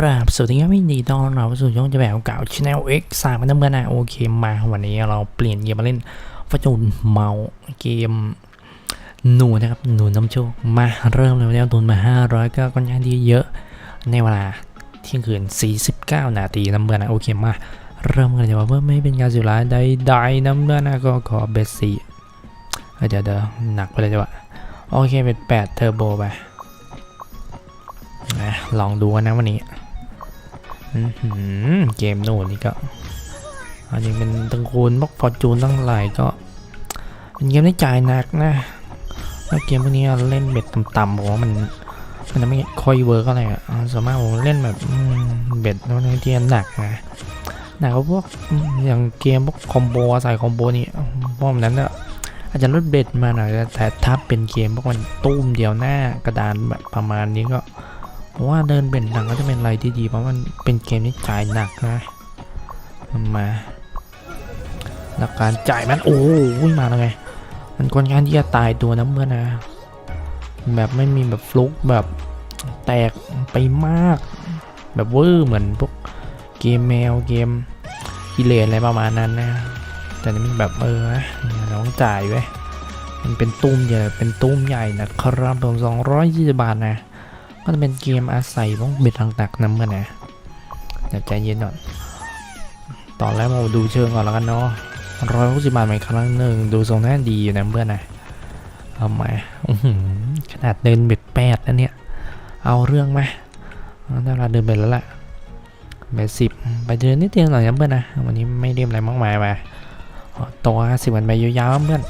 ครับสวัสดีครับพี่ดีต้อนรับสู่ช่องจะแบบเก่าช anel X สามพันเมื่อนะโอเคมาวันนี้เราเปลี่ยนเกมมาเล่นฟาจูนเมาเกมหนูนะครับหนูน้ำโชคมาเริ่มเลยวันนี้เอาทุนมา 500 ก็ค่อนข้างที่เยอะในเวลาเที่ยงคืน 49 นาทีน้ำเมื่อนะโอเคมาเริ่มกันเลยว่าเพื่อไม่เป็นการเสียเวลาใดๆน้ำเมื่อนะก็ขอเบสสี่เอ้ยเดี๋ยวเดี๋ยวหนักไปเลยจ้ะโอเคเป็น8เทอร์โบไปนะลองดูกันนะวันนี้ เกมโน่นนี่ก็ อันนี้เป็นตังคูณบล็อกฟอร์จูนตั้งหลายก็เป็นเกมที่จ่ายหนักนะแล้วเกมพวกนี้เล่นเบ็ดต่ำๆผมว่ามันมันจะไม่ค่อยเวิร์กอะไรอะอ่าส่วนมาผมเล่นแบบเบ็ดแล้วในที่หนักนะหนักก็พวกอย่างเกมพวกคอมโบใส่คอมโบนี่พวกนั้นอะอาจจะลดเบ็ดมาหน่อยแต่ถ้าเป็นเกมพวกมันตุ้มเดียวหน้ากระดานแบบประมาณนี้ก็ เพราะว่าเดินเบ็ดหนักก็จะเป็นอะไรที่ดีเพราะมันเป็นเกมที่จ่ายหนักนะมันมาหลักการจ่ายมันโอ้โหมาแล้วไงมันค่อนข้างที่จะตายตัวนะเมื่อนะ แบบไม่มีแบบฟลุกแบบแตกไปมาก แบบเวอร์เหมือนพวกเกมแมวเกมกิเลสอะไรประมาณนั้นนะ แต่นี่มันแบบเออน้องจ่ายไว้ยมันเป็นตุ้มใหญ่เป็นตุ้มใหญ่นะครับผมสองร้อยยี่สิบบาทนะ ก็จะเป็นเกมอาศัยพวกเบ็ดต่างๆน้ำมันนะเดี๋ยวใจเย็นหน่อยตอนแรกมาดูเชิงก่อนแล้วกันเนาะร้อยหกสิบบาทใหม่ครั้งหนึ่งดูทรงน่าดีอยู่นะเพื่อนนะเอามาขนาดเดินเบ็ดแปดนะเนี่ย เอาเรื่องไหมเอาได้เวลาเดินเบ็ดแล้วล่ะเบ็ดสิบไปเดินนิดเดียวหน่อยนะเพื่อนนะวันนี้ไม่เรียมอะไรมากมายไปเอาตัวห้าสิบวันไปยาวๆเพื่อน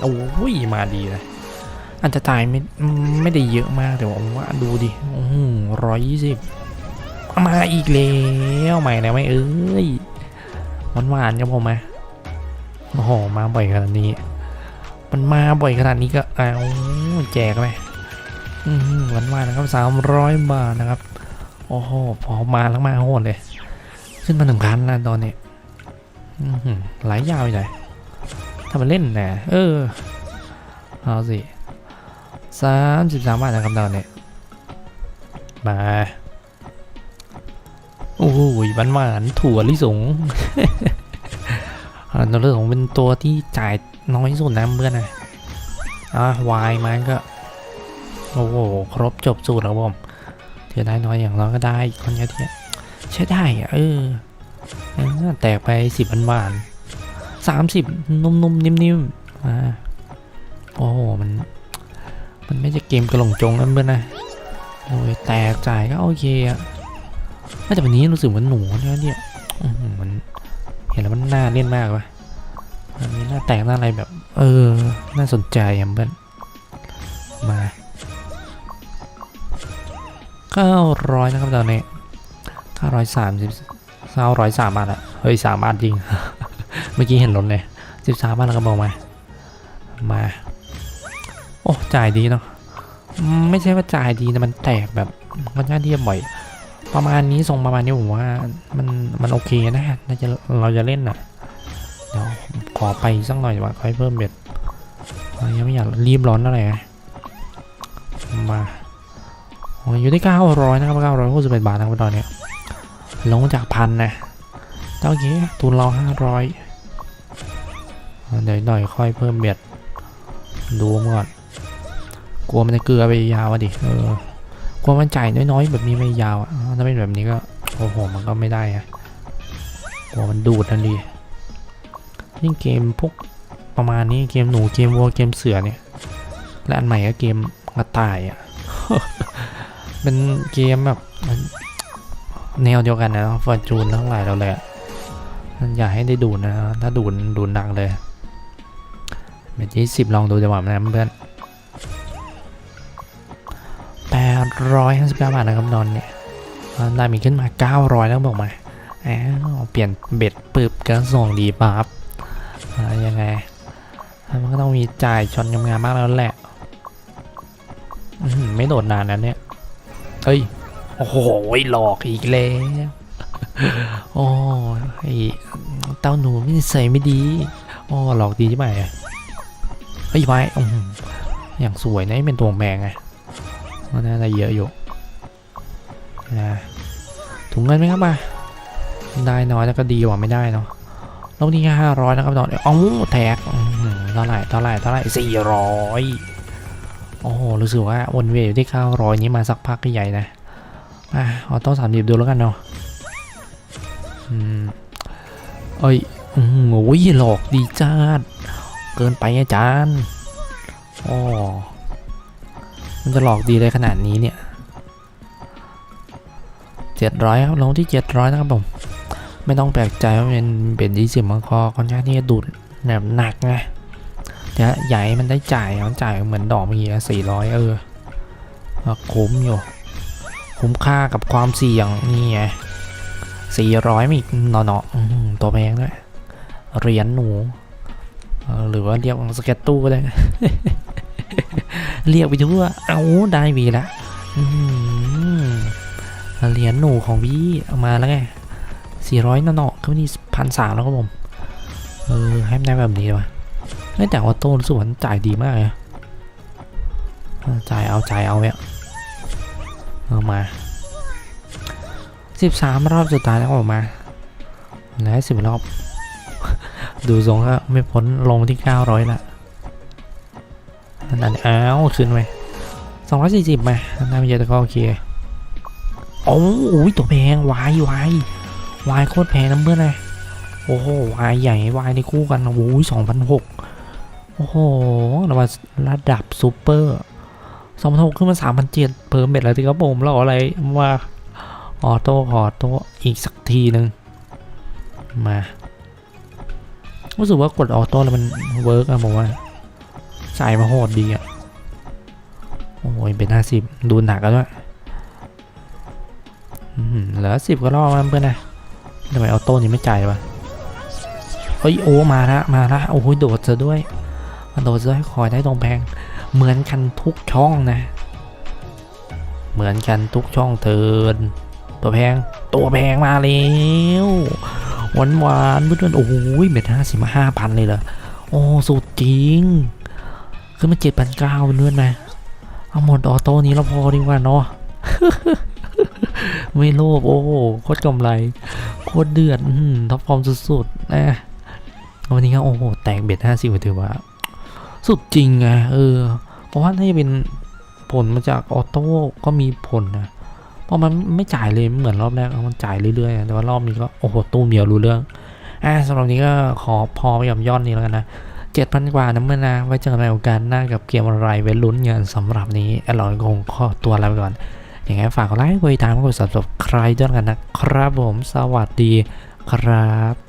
โอ้ยมาดีเลย อาจจะตายไม่ไม่ได้เยอะมากแต่ว่าผมว่าดูดิร้อยยี่สิบมาอีกแล้วใหม่แล้วไหมเอ้ยหวานหวานๆครับผมมาโอ้โหมาบ่อยขนาดนี้ มันมาบ่อยขนาดนี้ก็เอาแจกไหมหวานหวานๆนะครับสามร้อยบาทนะครับโอ้โหพอมาแล้วมาโหดเลย ขึ้นมาหนึ่งพันแล้วตอนนี้หือไหลยาวใหญ่ถ้ามันเล่นนะเออเอาสิ สามสิบสามบาทนะครับตอนนี้มาโอ้ยหวานหวานๆถั่วลิสงอันเรื่องของเป็นตัวที่จ่ายน้อยสุดนะเพื่อนนะอะวายมันก็ โอ้โห ครบจบสูตรแล้วผมเถือได้น้อยอย่างเราก็ได้คนเนี้ยที่ใช้ได้อะเออเออแตกไปสิบหวานสามสิบนุ่มๆนิ่มๆอ่าโอ้โห มัน มันไม่ใช่เกมกระหลงจงนั่นเพื่อนนะโอ้ยแตกจ่ายก็โอเคอะแต่วันนี้รู้สึกเหมือนหนูเนี่ยเนี่ยอื้อหือมันเห็นแล้วมันน่าเล่นมากวะอันนี้น่าแตกหน่าอะไรแบบ เออ น่าสนใจอะเพื่อนมาเก้าร้อยนะครับตอนนี้เก้าร้อยสามสิบเก้าร้อยสามบาทอะเฮ้ยสามบาทจริง เมื่อกี้เห็นลดเลยสิบสามบาทแล้วก็บอกมา มา โอ้จ่ายดีเนาะไม่ใช่ว่าจ่ายดีนะมันแตกแบบค่อนข้าที่จะบ่อย ประมาณนี้ทรงประมาณนี้ผมว่ามันมันโอเคนะน่าจะเราจะเล่นอะเดี๋ยวขอไปสักหน่อยว่าค่อยเพิ่มเบ็ดยังไม่อยากรีบร้อนอะไรมาอยู่ที่เก้าร้อยนะครับเก้าร้อยหกสิบเอ็ดบาทนะครับตอนนี้ลงจากพันนะแต่โอเคทุนเราห้าร้อยเดี๋ยวหน่อยค่อยเพิ่มเบ็ดดูมก่อน กลัวมันจะเกลือไปยาวอะดิเออกลัวมันจ่ายน้อยๆ แบบนี้ไม่ยาวอะถ้าเป็นแบบนี้ก็โอ้โหมันก็ไม่ได้อะกลัวมันดูดทันทีนี่เกมพวกประมาณนี้เกมหนูเกมวัวเกมเสือเนี่ยและอันใหม่ก็เกมกระต่ายอะเป็นเกมแบบแนวเดียวกันนะฟอร์จูนทั้งหลายเราเลยอะอยากให้ได้ดูนะ ถ้าดูดดูดหนักเลยเบ็ดยี่สิบลองดูจังหวะนะเพื่อน แปดร้อยห้าสิบเก้าบาทนะครับนอนเนี่ยได้มีขึ้นมาเก้าร้อยแล้วบอกมาอ้าวเปลี่ยนเบ็ดปึบก็ส่งดีปั๊บยังไง มันก็ต้องมีจ่ายชนงามๆมากแล้วแหละ ไม่โดดนานนะเนี่ย เฮ้ย โอ้โหหลอกอีกแล้ว โอ้ยไอเต้าหนูไม่ใส่ไม่ดีโอ้หลอกดีใช่ไหมเฮ้ยไว้อย่างสวยนะนี่เป็นตัวแมงไง ก็น่าจะเยอะอยู่นะถุงเงินไหมครับมาได้น้อยแล้วก็ดีกว่าไม่ได้เนาะแล้วนี่ห้าร้อยนะครับตอนอ๋อแท็กอื้อหือเท่าไหร่เท่าไหร่เท่าไหร่สี่ร้อยโอ้โหรู้สึกว่าวนเวียนอยู่ที่เก้าร้อยนี้มาสักพักใหญ่นะอะออโต้สามสิบดูแล้วกันเนาะอืมเอ้ยโอ้ยหลอกดีจ้าเกินไปอาจารย์โอ้ มันจะหลอกดีเลยขนาดนี้เนี่ยเจ็ดร้อยครับลงที่เจ็ดร้อยนะครับผม ไม่ต้องแปลกใจว่าเป็นเป็นยี่สิบมังคอค่อนข้างที่จะดูดแบบหนักไงแต่ใหญ่มันได้จ่ายมันจ่ายเหมือนดอกเมื่อกี้สี่ร้อยเออคุ้มอยู่คุ้มค่ากับความเสี่ยงนี่ไงสี่ร้อยมีอีกเนาะๆอื้อหือตัวแพงด้วยเหรียญหนูหรือว่าเรียกว่าสเก็ตตู้ก็ได้ เรียกไปทั่วเอาได้วีละอื้อหือเหรียญหนูของพี่เอามาแล้วไงสี่ร้อยเนาะๆก็นี่พันสามแล้วครับผม เออ ให้มันได้แบบนี้วะเฮ้ยแต่ออโต้สวนจ่ายดีมากเลยจ่ายเอาจ่ายเอาเนี่ยเอามาสิบสามรอบสุดท้ายแล้วออกมาแล้วสิบรอบ ดูทรงก็ไม่พ้นลงที่เก้าร้อยละ นั่นอันอ้าวขึ้นไปสองร้อยสี่สิบมาน่าไม่เยอะแต่ก็โอเคโอ้โหตัวแพงวายวายวายโคตรแพงน้ำเพื่อนเลยโอ้โหวายใหญ่วายในคู่กันโอ้ยสองพันหกโอ้โหระดับระดับซูเปอร์สองพันหกขึ้นมาสามพันเจ็ดเพิ่มเบ็ดแล้วที่ครับผมเราอะไรว่าออโต้ขอโต้อีกสักทีหนึ่งมารู้สึกว่ากดออโต้แล้วมันเวิร์กอะผมว่า ใส่มาโหดดีอะ โอ้ยเป็นห้าสิบดูหนักแล้วด้วยเหลือสิบก็รอบแล้วเพื่อนนะทำไมออโต้นี่ไม่จ่ายวะเฮ้ยโอ้มาละมาละโอ้โหโดดซะด้วยมันโดดซะด้คอยได้ตรงแพงเหมือนกันทุกช่องนะ เหมือนกันทุกช่องเทินตัวแพงตัวแพงมาแล้วหวานหวานเพื่อนโอ้โหเบ็ดห้าสิบห้าพันเลยเหรอโอ้สุดจริง ขึ้นมาเจ็ดพันเก้าเพื่อนๆนะเอาหมดออโต้นี้แล้วพอดีกว่าเนาะไม่โลภโอ้โหโคตรกำไร โคตรเดือดท็อปฟอร์มสุดๆนะวันนี้ก็โอ้โห แตกเบ็ดห้าสิบถือว่า สุดจริงไงเออ เพราะว่าถ้าจะเป็นผลมาจากออโต้ก็มีผลนะเพราะมันไม่จ่ายเลยเหมือนรอบแรกมันจ่ายเรื่อยๆแต่ว่ารอบนี้ก็โอ้โหตู้มเดียวรู้เรื่องอะสำหรับนนี้ก็ขอพอไปกับยอดนี้แล้วกันนะ เจ็ดพันกว่านะเมื่อนะไว้เจอกันในโอกาสหน้ากับเกมอะไรไว้ลุ้นเงินสำหรับนี้อร่อยคงข้อตัวลาไปก่อน อย่างไงฝากกดไลค์กดติดตามกด subscribe ด้วยกันนะครับผมสวัสดีครับ